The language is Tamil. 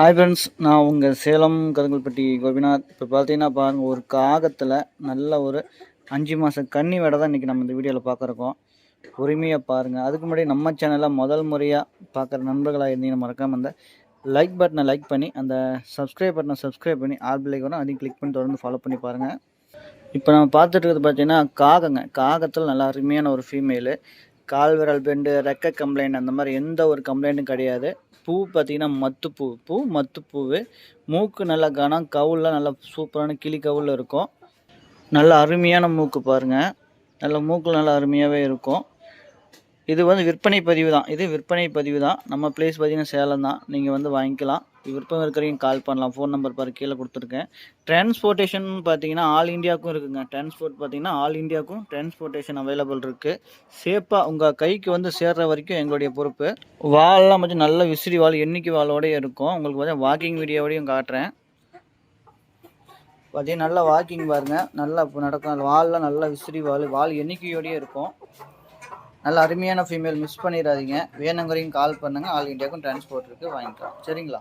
ஹாய் ஃப்ரெண்ட்ஸ் நான் உங்கள் சேலம் கருங்கல்பட்டி கோபிநாத். இப்போ பார்த்தீங்கன்னா பாருங்கள் ஒரு காகத்தில் நல்ல ஒரு அஞ்சு மாதம் கன்னி வேடை தான் இன்றைக்கி நம்ம இந்த வீடியோவில் பார்க்குறோம் பொறுமையாக பாருங்கள் அதுக்கு முன்னாடி நம்ம சேனலில் முதல் முறையாக பார்க்குற நண்பர்களாக இருந்தீங்கன்னு மறக்காமல் அந்த லைக் பட்டனை லைக் பண்ணி அந்த சப்ஸ்கிரைப் பட்டனை சப்ஸ்கிரைப் பண்ணி ஆல் பிள்ளைக்கு வரும் அதையும் கிளிக் பண்ணி தொடர்ந்து ஃபாலோ பண்ணி பாருங்கள் இப்போ நம்ம பார்த்துட்டு இருக்கிறது பார்த்தீங்கன்னா காகங்க. காகத்தில் நல்லா அருமையான ஒரு ஃபீமேலு கால் விரல் பெண்டு ரெக்க கம்ப்ளைண்ட் அந்த மாதிரி எந்த ஒரு கம்ப்ளைண்ட்டும் கிடையாது. பூ பார்த்தீங்கன்னா மத்துப்பூ பூ மத்துப்பூவு. மூக்கு நல்லா கனம் கவுல்லாம் நல்லா சூப்பரான கிளி கவுலில் இருக்கும். நல்ல அருமையான மூக்கு பாருங்கள் நல்ல மூக்கு நல்லா அருமையாகவே இருக்கும். இது வந்து விற்பனை பதிவு தான். இது விற்பனை பதிவு தான். நம்ம பிளேஸ் பார்த்தீங்கன்னா சேலம் தான். நீங்கள் வந்து வாங்கிக்கலாம். விருப்பம் இருக்கிறவங்க கால் பண்ணலாம். ஃபோன் நம்பர் பாரு கீழே கொடுத்துருக்கேன். டிரான்ஸ்போர்ட்டேஷன் பார்த்தீங்கன்னா ஆல் இந்தியாவுக்கும் இருக்குங்க. டிரான்ஸ்போர்ட் பார்த்தீங்கன்னா ஆல் இந்தியாவுக்கும் டிரான்ஸ்போர்ட்டேஷன் அவைலபிள் இருக்குது சேஃபாக உங்கள் கைக்கு வந்து சேர்ற வரைக்கும் எங்களுடைய பொறுப்பு. வால்லாம் கொஞ்சம் நல்ல விசிறி வால் எண்ணிக்கை வாலோடய இருக்கும். உங்களுக்கு பார்த்தீங்கன்னா வாக்கிங் வீடியோடையும் காட்டுறேன். பார்த்தீங்கன்னா நல்லா வாக்கிங் பாருங்கள் நல்லா இப்போ நடக்கும். வால்லாம் நல்லா விசிறி வால் வால் எண்ணிக்கையோடயே இருக்கும். நல்ல அருமையான ஃபீமேல் மிஸ் பண்ணிடாதீங்க. வேணுங்கிறீங்க கால் பண்ணுங்கள் ஆல் இண்டியாவுக்கும் டிரான்ஸ்போர்ட் இருக்குது வாங்கிக்கலாம். சரிங்களா?